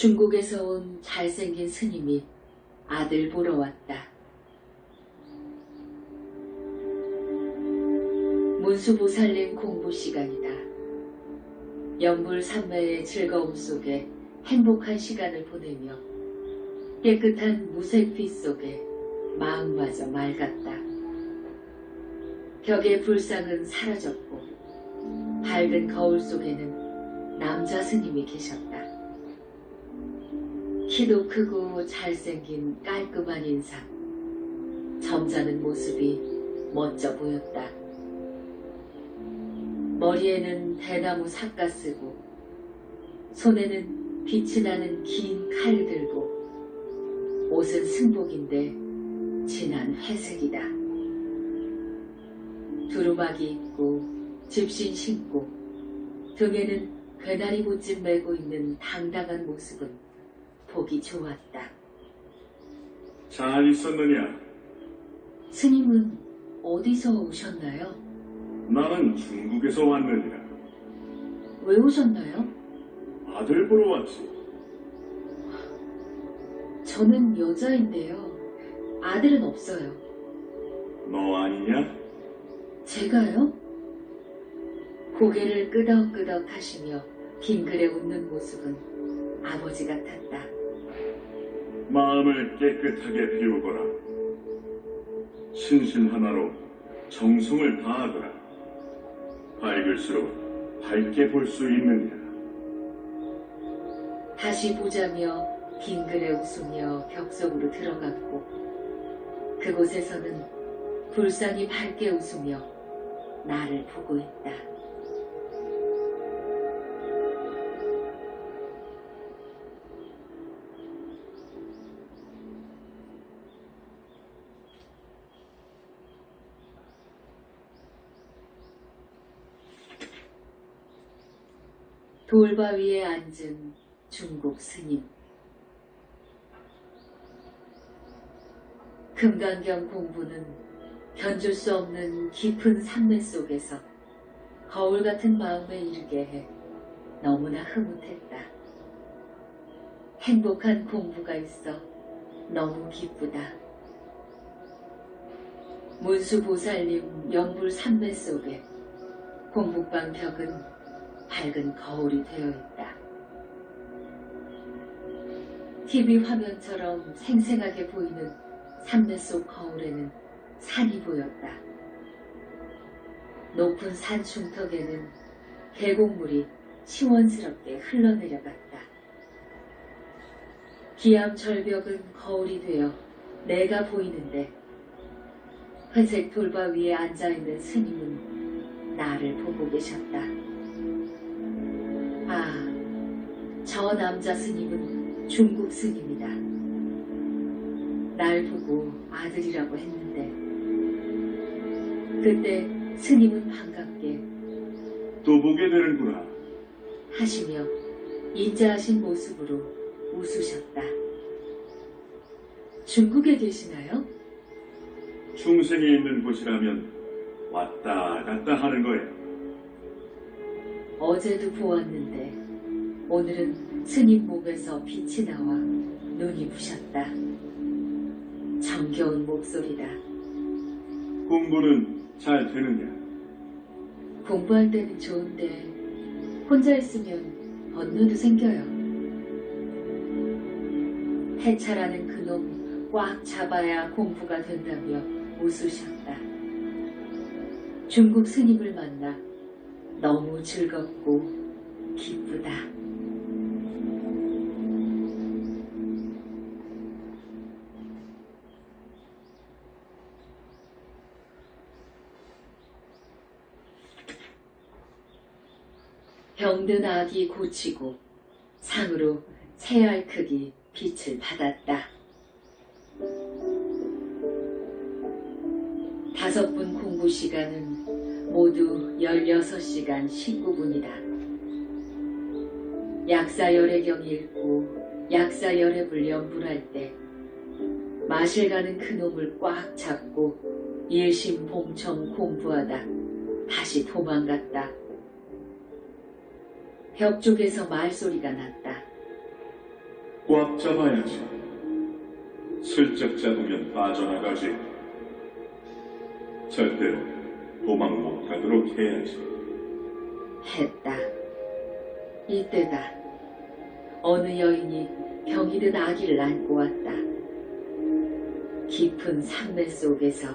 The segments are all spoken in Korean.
중국에서 온 잘생긴 스님이 아들 보러 왔다. 문수보살님 공부 시간이다. 영불삼매의 즐거움 속에 행복한 시간을 보내며 깨끗한 무색빛 속에 마음마저 맑았다. 벽의 불상은 사라졌고 밝은 거울 속에는 남자 스님이 계셨다. 키도 크고 잘생긴 깔끔한 인상. 점잖은 모습이 멋져 보였다. 머리에는 대나무 삭가 쓰고 손에는 빛이 나는 긴 칼을 들고 옷은 승복인데 진한 회색이다. 두루마기 입고 집신 신고 등에는 괴나리 보찜 메고 있는 당당한 모습은 보기 좋았다. 잘 있었느냐? 스님은 어디서 오셨나요? 나는 중국에서 왔느니라. 왜 오셨나요? 아들 보러 왔지. 저는 여자인데요. 아들은 없어요. 너 아니냐? 제가요? 고개를 끄덕끄덕 하시며 빙그레 웃는 모습은 아버지 같았다. 마음을 깨끗하게 비우거라. 신신 하나로 정성을 다하거라. 밝을수록 밝게 볼 수 있느니라. 다시 보자며 빙그레 웃으며 벽 속으로 들어갔고 그곳에서는 불상이 밝게 웃으며 나를 보고 있다. 돌바 위에 앉은 중국 스님. 금강경 공부는 견줄 수 없는 깊은 산매 속에서 거울 같은 마음에 이르게 해 너무나 흐뭇했다. 행복한 공부가 있어 너무 기쁘다. 문수보살님 영불 산매 속에 공부방 벽은 밝은 거울이 되어 있다. TV 화면처럼 생생하게 보이는 산매 속 거울에는 산이 보였다. 높은 산 중턱에는 계곡물이 시원스럽게 흘러내려갔다. 기암 절벽은 거울이 되어 내가 보이는데 회색 돌바 위에 앉아있는 스님은 나를 보고 계셨다. 아, 저 남자 스님은 중국 스님이다. 날 보고 아들이라고 했는데, 그때 스님은 반갑게 또 보게 되는구나. 하시며 인자하신 모습으로 웃으셨다. 중국에 계시나요? 중생이 있는 곳이라면 왔다 갔다 하는 거야. 어제도 보았는데 오늘은 스님 목에서 빛이 나와 눈이 부셨다. 정겨운 목소리다. 공부는 잘 되느냐? 공부할 때는 좋은데 혼자 있으면 번뇌도 생겨요. 해차라는 그놈 꽉 잡아야 공부가 된다며 웃으셨다. 중국 스님을 만나 너무 즐겁고 기쁘다. 병든 아기 고치고 상으로 새알 크기 빛을 받았다. 다섯 분 공부 시간은 모두 16시간 19분이다. 약사열애경 읽고 약사열애불 연불할 때 마실 가는 그놈을 꽉 잡고 일심봉청 공부하다 다시 도망갔다. 벽 쪽에서 말소리가 났다. 꽉 잡아야지. 슬쩍 잡으면 빠져나가지. 절대로 도망 못 가도록 해야지. 했다. 이때다. 어느 여인이 병이 든 아기를 안고 왔다. 깊은 산매 속에서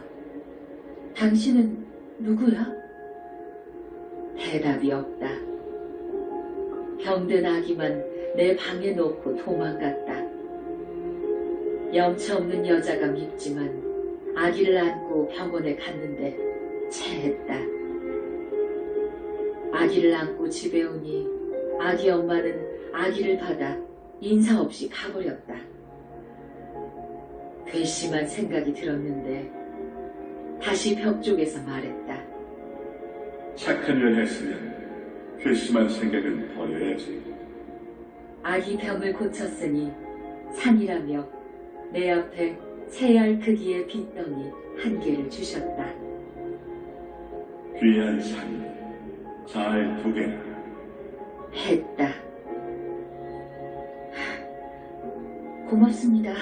당신은 누구야? 대답이 없다. 병든 아기만 내 방에 놓고 도망갔다. 영치 없는 여자가 밉지만 아기를 안고 병원에 갔는데 체했다. 아기를 안고 집에 오니 아기 엄마는 아기를 받아 인사 없이 가버렸다. 괘씸한 생각이 들었는데 다시 벽 쪽에서 말했다. 착한 일 했으면 괘씸한 생각은 버려야지. 아기 병을 고쳤으니 산이라며 내 앞에 세알 크기의 빗덩이 한 개를 주셨다. 귀한 산이 잘 두게라. 했다. 고맙습니다.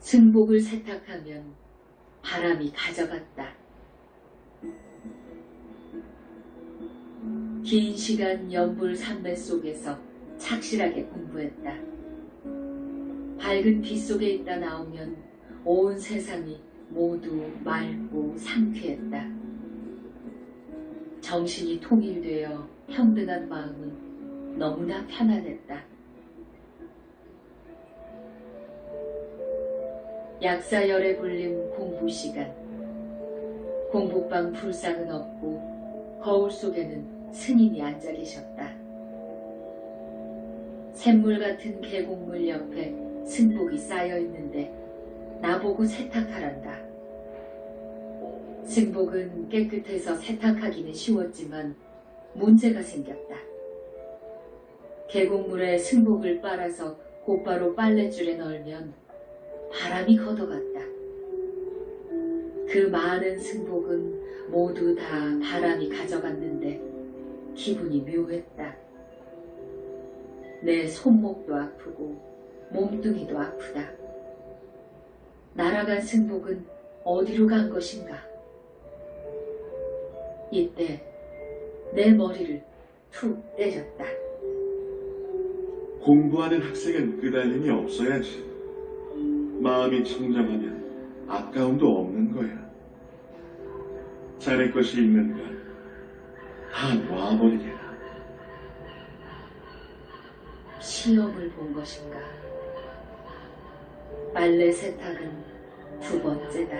승복을 세탁하면 바람이 가져갔다. 긴 시간 연불 산매 속에서 착실하게 공부했다. 밝은 빛 속에 있다 나오면 온 세상이 모두 맑고 상쾌했다. 정신이 통일되어 평등한 마음은 너무나 편안했다. 약사열에 불림 공부 시간. 공부방 불상은 없고 거울 속에는 스님이 앉아 계셨다. 샘물 같은 계곡물 옆에 승복이 쌓여 있는데 나보고 세탁하란다. 승복은 깨끗해서 세탁하기는 쉬웠지만 문제가 생겼다. 계곡물에 승복을 빨아서 곧바로 빨랫줄에 널면 바람이 걷어갔다. 그 많은 승복은 모두 다 바람이 가져갔는데 기분이 묘했다. 내 손목도 아프고 몸뚱이도 아프다. 날아간 승복은 어디로 간 것인가? 이때 내 머리를 툭 때렸다. 공부하는 학생은 끄달림이 없어야지. 마음이 청정하면 아까움도 없는 거야. 자네 것이 있는 건 다 놔버리게라. 시험을 본 것인가? 빨래 세탁은 두 번째다.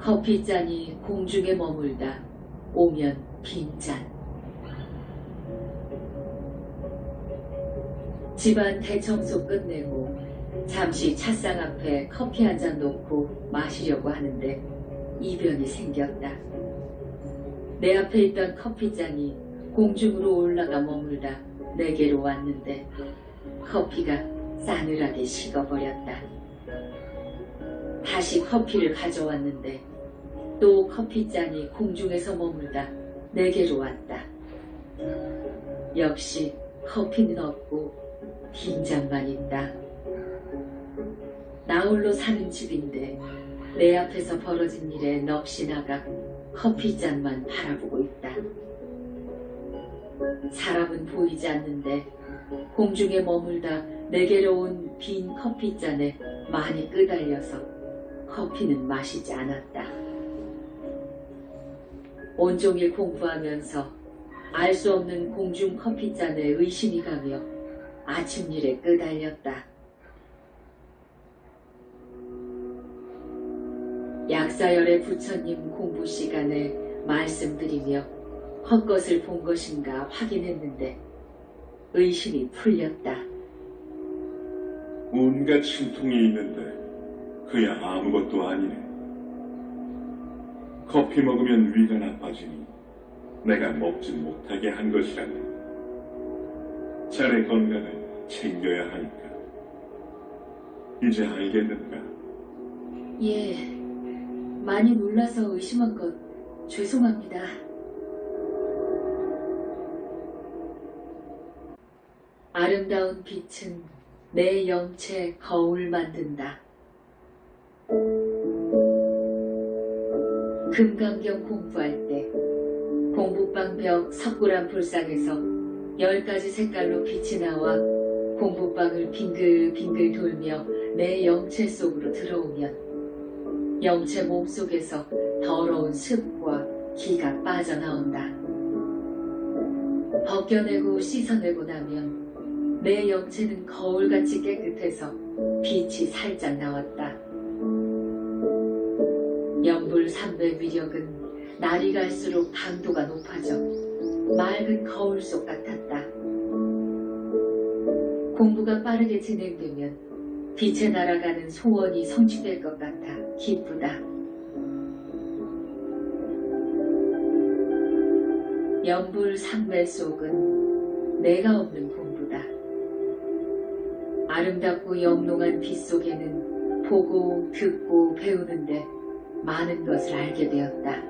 커피잔이 공중에 머물다 오면 빈잔. 집안 대청소 끝내고 잠시 찻상 앞에 커피 한 잔 놓고 마시려고 하는데 이변이 생겼다. 내 앞에 있던 커피잔이 공중으로 올라가 머물다 내게로 왔는데 커피가 싸늘하게 식어버렸다. 다시 커피를 가져왔는데 또 커피잔이 공중에서 머물다 내게로 왔다. 역시 커피는 없고 빈잔만 있다. 나 홀로 사는 집인데 내 앞에서 벌어진 일에 넋이 나가 커피잔만 바라보고 있다. 사람은 보이지 않는데 공중에 머물다 내게로 온 빈 커피잔에 많이 끄달려서 커피는 마시지 않았다. 온종일 공부하면서 알 수 없는 공중 커피잔에 의심이 가며 아침 일에 끄달렸다. 약사열의 부처님 공부 시간에 말씀드리며 헛것을 본 것인가 확인했는데 의심이 풀렸다. 온갖 신통이 있는데 그야 아무것도 아니네. 커피 먹으면 위가 나빠지니 내가 먹지 못하게 한 것이라네. 자네 건강을 챙겨야 하니까. 이제 알겠는가? 예, 많이 놀라서 의심한 것 죄송합니다. 아름다운 빛은 내 영체 거울 만든다. 금강경 공부할 때 공부방 벽 석굴암 불상에서 열 가지 색깔로 빛이 나와 공부방을 빙글빙글 돌며 내 영체 속으로 들어오면 영체 몸속에서 더러운 습과 기가 빠져나온다. 벗겨내고 씻어내고 나면 내 영체는 거울같이 깨끗해서 빛이 살짝 나왔다. 연불 삼배 위력은 날이 갈수록 강도가 높아져 맑은 거울 속 같았다. 공부가 빠르게 진행되면 빛에 날아가는 소원이 성취될 것 같아 기쁘다. 연불 삼배 속은 내가 없는 공부다. 아름답고 영롱한 빛 속에는 보고 듣고 배우는데 많은 것을 알게 되었다.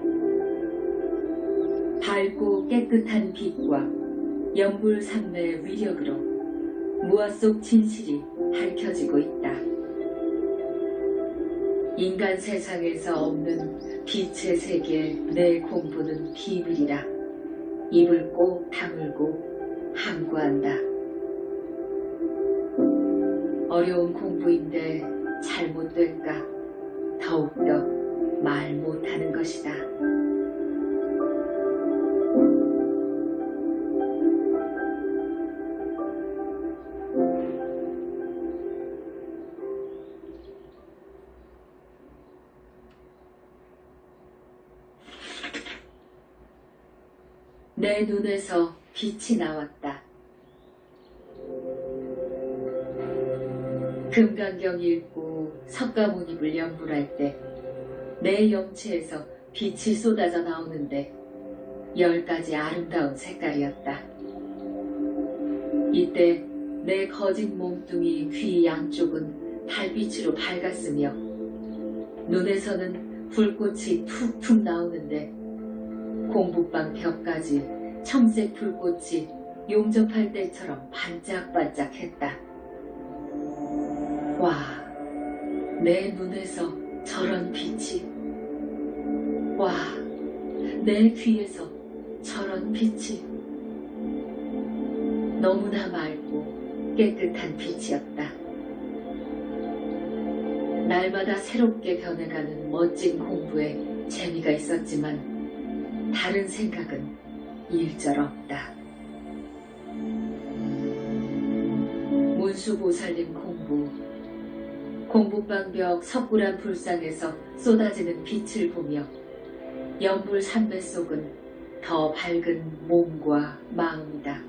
밝고 깨끗한 빛과 연불 삼매의 위력으로 무아 속 진실이 밝혀지고 있다. 인간 세상에서 없는 빛의 세계 내 공부는 비밀이라 입을 꼭 다물고 함구한다. 어려운 공부인데 잘못될까 더욱더 말 못하는 것이다. 내 눈에서 빛이 나왔다. 금강경 읽고 석가모니를 연불할 때 내 영체에서 빛이 쏟아져 나오는데 열 가지 아름다운 색깔이었다. 이때 내 거짓 몸뚱이 귀 양쪽은 달빛으로 밝았으며 눈에서는 불꽃이 툭툭 나오는데 공부방 벽까지 청색 불꽃이 용접할 때처럼 반짝반짝했다. 와, 내 눈에서 저런 빛이. 와, 내 귀에서 저런 빛이. 너무나 맑고 깨끗한 빛이었다. 날마다 새롭게 변해가는 멋진 공부에 재미가 있었지만 다른 생각은 일절 없다. 문수보살님 공부, 공부방벽 석굴암 불상에서 쏟아지는 빛을 보며 연불 삼배 속은 더 밝은 몸과 마음이다.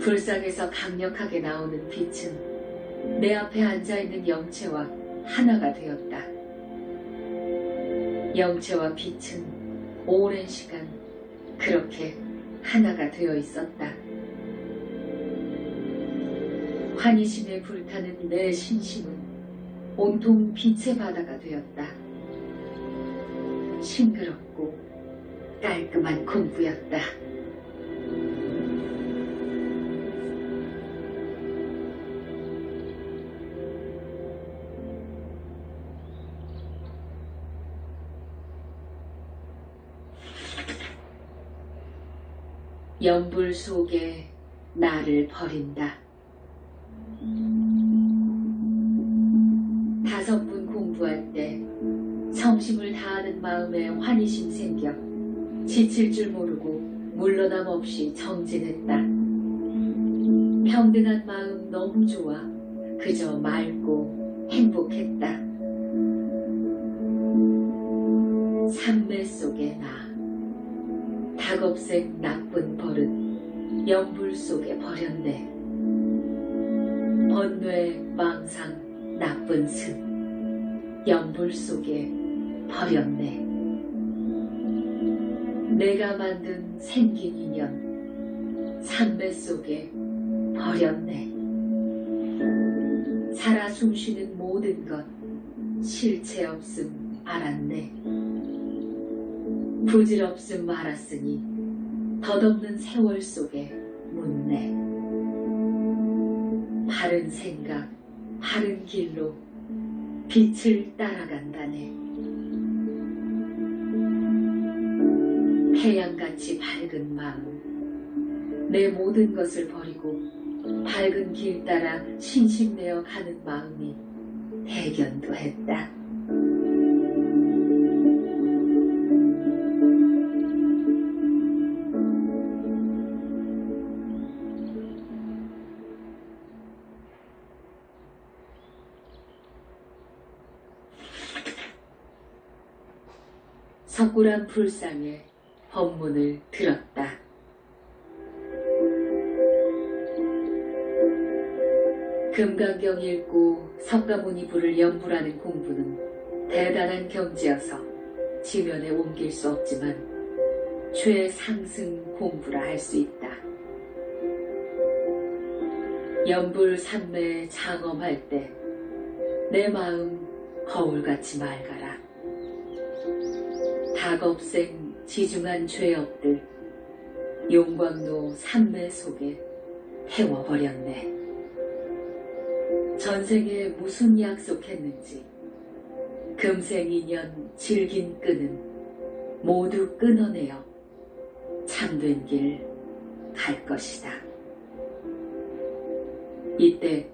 불상에서 강력하게 나오는 빛은 내 앞에 앉아있는 영체와 하나가 되었다. 영체와 빛은 오랜 시간 그렇게 하나가 되어 있었다. 환희심에 불타는 내 신심은 온통 빛의 바다가 되었다. 싱그럽고 깔끔한 공부였다. 연불 속에 나를 버린다. 지칠 줄 모르고 물러남 없이 정진했다. 평등한 마음 너무 좋아 그저 맑고 행복했다. 삼매 속의 나, 닭업색 나쁜 버릇, 연불 속에 버렸네. 번뇌, 망상, 나쁜 습, 연불 속에 버렸네. 내가 만든 생긴 인연, 산매 속에 버렸네. 살아 숨쉬는 모든 것, 실체 없음 알았네. 부질없음 알았으니 덧없는 세월 속에 묻네. 바른 생각, 바른 길로 빛을 따라간다네. 태양같이 밝은 마음, 내 모든 것을 버리고 밝은 길 따라 신심내어 가는 마음이 대견도 했다. 석굴암 불상에 법문을 들었다. 금강경 읽고 석가모니 부를 연불하는 공부는 대단한 경지여서 지면에 옮길 수 없지만 최상승 공부라 할 수 있다. 연불 삼매 장엄할 때 내 마음 거울같이 맑아라. 닭업생 지중한 죄업들 용광로 삼매 속에 태워버렸네. 전생에 무슨 약속했는지 금생 인연 질긴 끈은 모두 끊어내어 참된 길 갈 것이다. 이때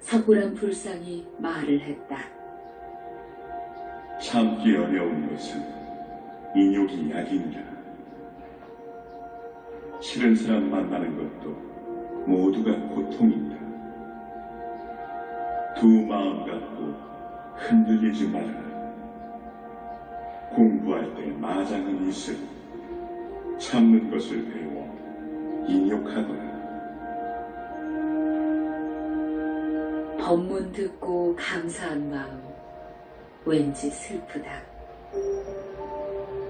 석굴암 불상이 말을 했다. 참기 어려운 것은 인욕이 약이니라. 싫은 사람 만나는 것도 모두가 고통이다. 두 마음 갖고 흔들리지 말아라. 공부할 때 마장은 있으니 참는 것을 배워 인욕하거라. 법문 듣고 감사한 마음 왠지 슬프다.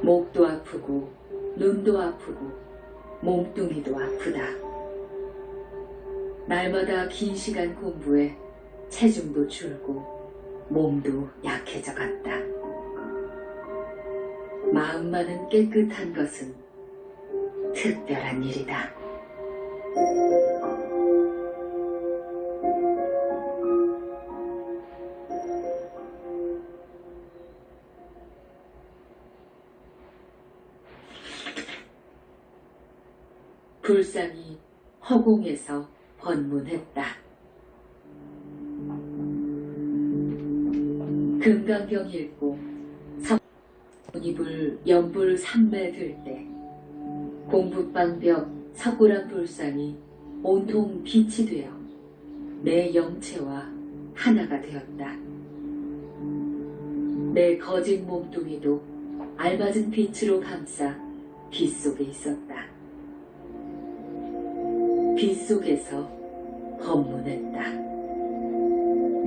목도 아프고 눈도 아프고 몸뚱이도 아프다. 날마다 긴 시간 공부에 체중도 줄고 몸도 약해져 갔다. 마음만은 깨끗한 것은 특별한 일이다. 불상이 허공에서 번문했다. 금강경 읽고 석문입을 연불 삼매 들 때 공북방벽 석굴암 불상이 온통 빛이 되어 내 영체와 하나가 되었다. 내 거짓 몸뚱이도 알맞은 빛으로 감싸 빛 속에 있었다. 빛 속에서 법문했다.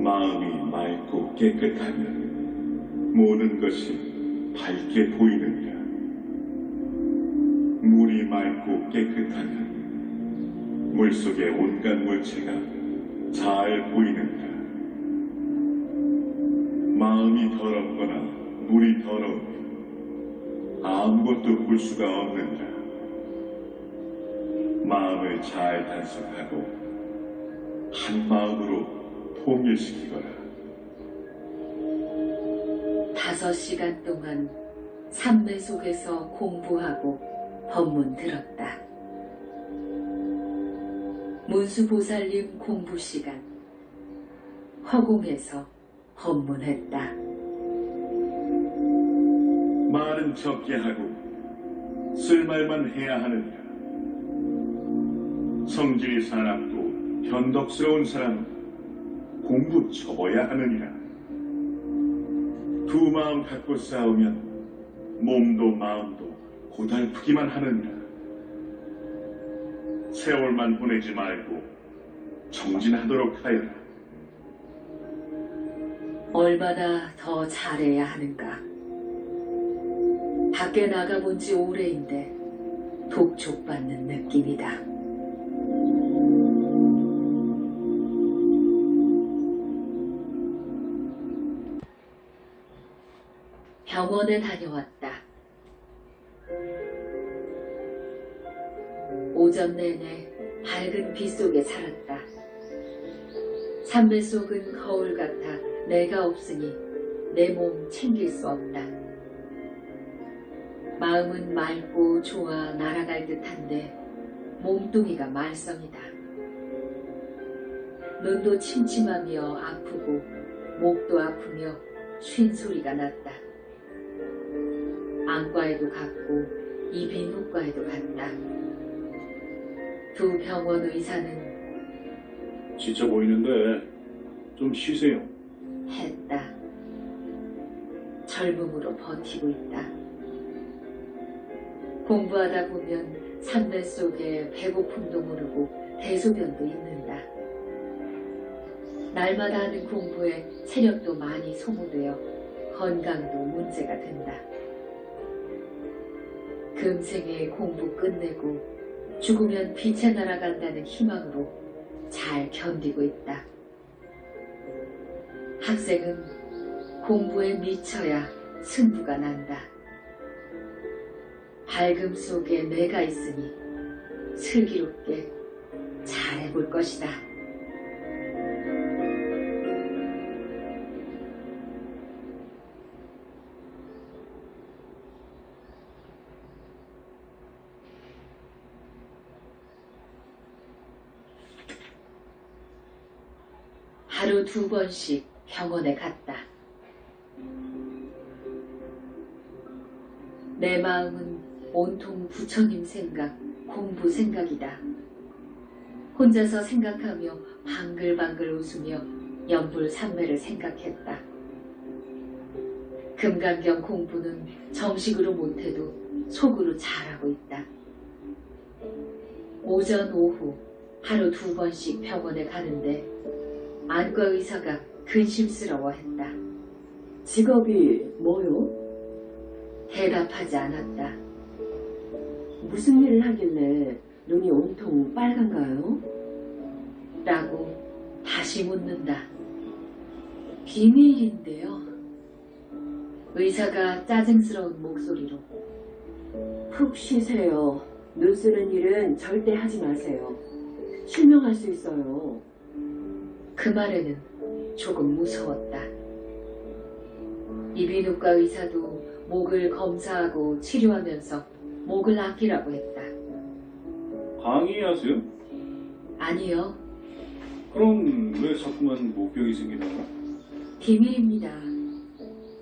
마음이 맑고 깨끗하면 모든 것이 밝게 보이느니라. 물이 맑고 깨끗하면 물속의 온갖 물체가 잘 보이느니라. 마음이 더럽거나 물이 더러우면 아무것도 볼 수가 없느니라. 마음을 잘 단속하고 한 마음으로 통일시키거라. 다섯 시간 동안 삼매 속에서 공부하고 법문 들었다. 문수보살님 공부 시간 허공에서 법문했다. 말은 적게 하고 쓸 말만 해야 하느니라. 성질이 사납고 변덕스러운 사람은 공부 접어야 하느니라. 두 마음 갖고 싸우면 몸도 마음도 고달프기만 하느니라. 세월만 보내지 말고 정진하도록 하여라. 얼마나 더 잘해야 하는가. 밖에 나가본 지 오래인데 독촉받는 느낌이다. 병원에 다녀왔다. 오전 내내 밝은 빛 속에 살았다. 산배 속은 거울 같아 내가 없으니 내 몸 챙길 수 없다. 마음은 맑고 좋아 날아갈 듯한데 몸뚱이가 말썽이다. 눈도 침침하며 아프고 목도 아프며 쉰 소리가 났다. 안과에도 갔고 이비인후과에도 갔다. 두 병원 의사는 지쳐 보이는데 좀 쉬세요. 했다. 젊음으로 버티고 있다. 공부하다 보면 산배 속에 배고픔도 모르고 대소변도 있는다. 날마다 하는 공부에 체력도 많이 소모되어 건강도 문제가 된다. 금생에 공부 끝내고 죽으면 빛에 날아간다는 희망으로 잘 견디고 있다. 학생은 공부에 미쳐야 승부가 난다. 밝음 속에 내가 있으니 슬기롭게 잘해볼 것이다. 두 번씩 병원에 갔다. 내 마음은 온통 부처님 생각, 공부 생각이다. 혼자서 생각하며 방글방글 웃으며 연불산매를 생각했다. 금강경 공부는 정식으로 못해도 속으로 잘하고 있다. 오전, 오후 하루 두 번씩 병원에 가는데 안과 의사가 근심스러워했다. 직업이 뭐요? 대답하지 않았다. 무슨 일을 하길래 눈이 온통 빨간가요? 라고 다시 묻는다. 비밀인데요. 의사가 짜증스러운 목소리로 푹 쉬세요. 눈 쓰는 일은 절대 하지 마세요. 실명할 수 있어요. 그 말에는 조금 무서웠다. 이비인후과 의사도 목을 검사하고 치료하면서 목을 아끼라고 했다. 강의하세요? 아니요, 그럼 왜 자꾸만 목병이 생기나? 비밀입니다.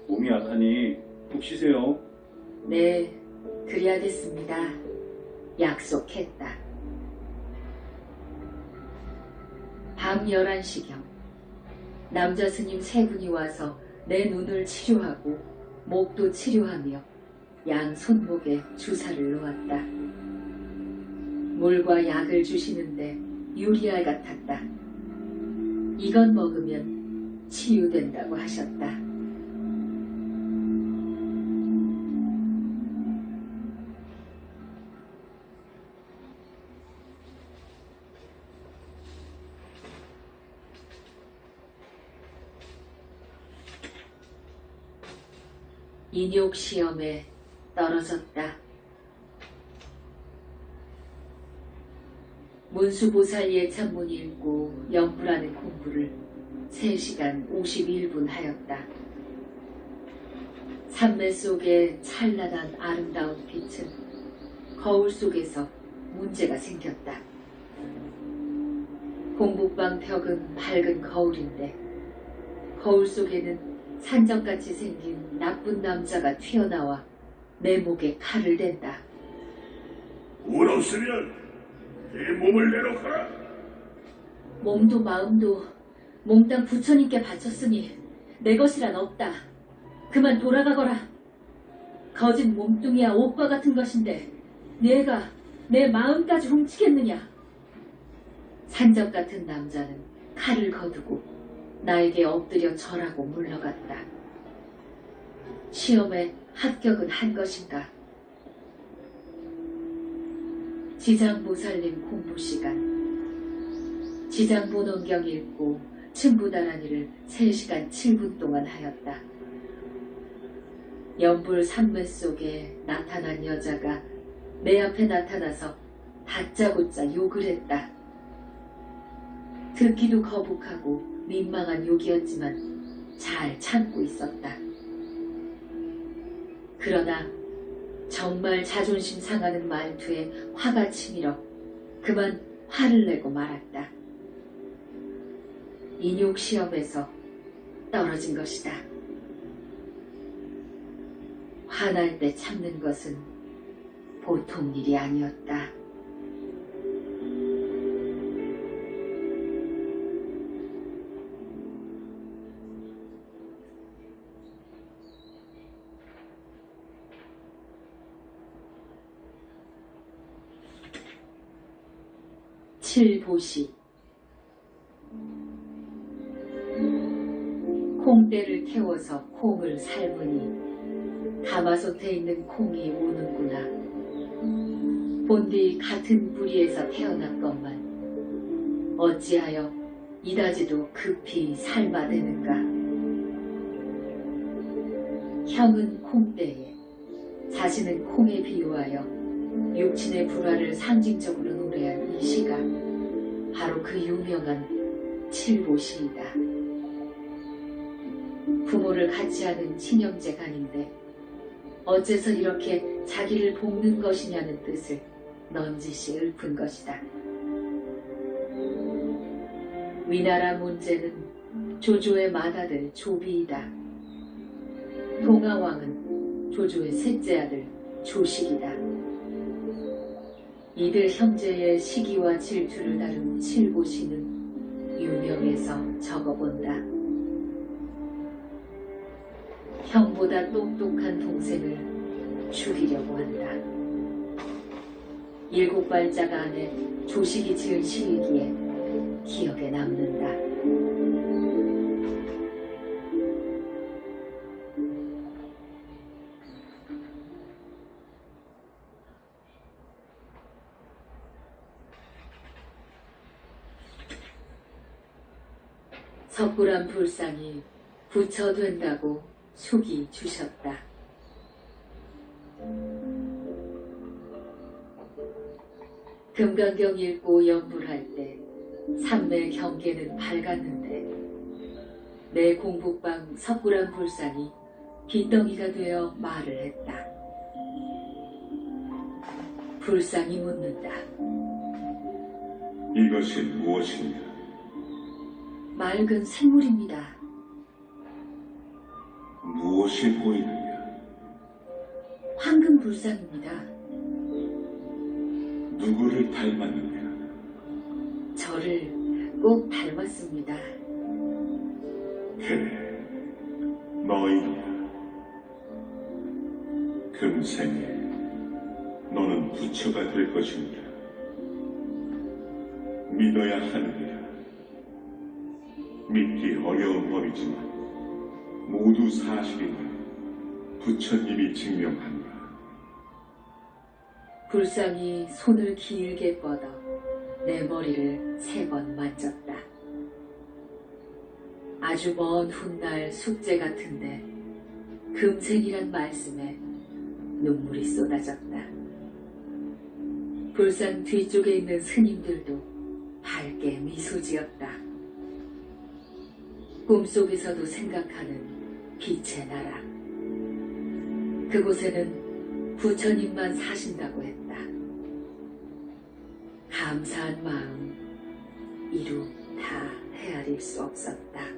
몸이 약하니 푹 쉬세요. 네, 그래야겠습니다. 약속했다. 밤 11시경. 남자 스님 세 분이 와서 내 눈을 치료하고 목도 치료하며 양 손목에 주사를 놓았다. 물과 약을 주시는데 유리알 같았다. 이건 먹으면 치유된다고 하셨다. 인욕 시험에 떨어졌다. 문수보살 예찬문 읽고 연불하는 공부를 3시간 51분 하였다. 산매 속에 찬란한 아름다운 빛은 거울 속에서 문제가 생겼다. 공부방 벽은 밝은 거울인데 거울 속에는 산적같이 생긴 나쁜 남자가 튀어나와 내 목에 칼을 댄다. 울었으면 내 몸을 내놓거라. 몸도 마음도 몽땅 부처님께 바쳤으니 내 것이란 없다. 그만 돌아가거라. 거짓 몸뚱이야 옷과 같은 것인데 내가 내 마음까지 훔치겠느냐? 산적 같은 남자는 칼을 거두고 나에게 엎드려 절하고 물러갔다. 시험에 합격은 한 것인가? 지장 보살님 공부 시간. 지장 본원경 읽고 층부다라니를 3시간 7분 동안 하였다. 연불 산매 속에 나타난 여자가 내 앞에 나타나서 다짜고짜 욕을 했다. 듣기도 거북하고 민망한 욕이었지만 잘 참고 있었다. 그러나 정말 자존심 상하는 말투에 화가 치밀어 그만 화를 내고 말았다. 인욕 시험에서 떨어진 것이다. 화날 때 참는 것은 보통 일이 아니었다. 칠보시 콩대를 태워서 콩을 삶으니 가마솥에 있는 콩이 우는구나. 본디 같은 뿌리에서 태어났건만 어찌하여 이다지도 급히 삶아대는가. 형은 콩대에 자신은 콩에 비유하여 육친의 불화를 상징적으로 노래한 이 바로 그 유명한 칠보시이다. 부모를 같이 하는 친형제간인데 어째서 이렇게 자기를 볶는 것이냐는 뜻을 넌지시 읊은 것이다. 위나라 문제는 조조의 맏아들 조비이다. 동아왕은 조조의 셋째 아들 조식이다. 이들 형제의 시기와 질투를 다룬 칠보시는 유명해서 적어본다. 형보다 똑똑한 동생을 죽이려고 한다. 일곱 발자가 안에 조식이 지은 시이기에 기억에 남는다. 석굴암 불상이 부처 된다고 숙이 주셨다. 금강경 읽고 연불할 때 삼매 경계는 밝았는데 내 공북방 석굴암 불상이 빗덩이가 되어 말을 했다. 불상이 묻는다. 이것이 무엇인가? 맑은 샘물입니다. 무엇이 보이느냐? 황금 불상입니다. 누구를 닮았느냐? 저를 꼭 닮았습니다. 그래, 너희야. 금생에 너는 부처가 될 것이니라. 믿어야 하느니라. 믿기 어려운 법이지만 모두 사실임을 부처님이 증명한다. 불상이 손을 길게 뻗어 내 머리를 세 번 만졌다. 아주 먼 훗날 숙제 같은데 금생이란 말씀에 눈물이 쏟아졌다. 불상 뒤쪽에 있는 스님들도 밝게 미소 지었다. 꿈속에서도 생각하는 빛의 나라. 그곳에는 부처님만 사신다고 했다. 감사한 마음 이루 다 헤아릴 수 없었다.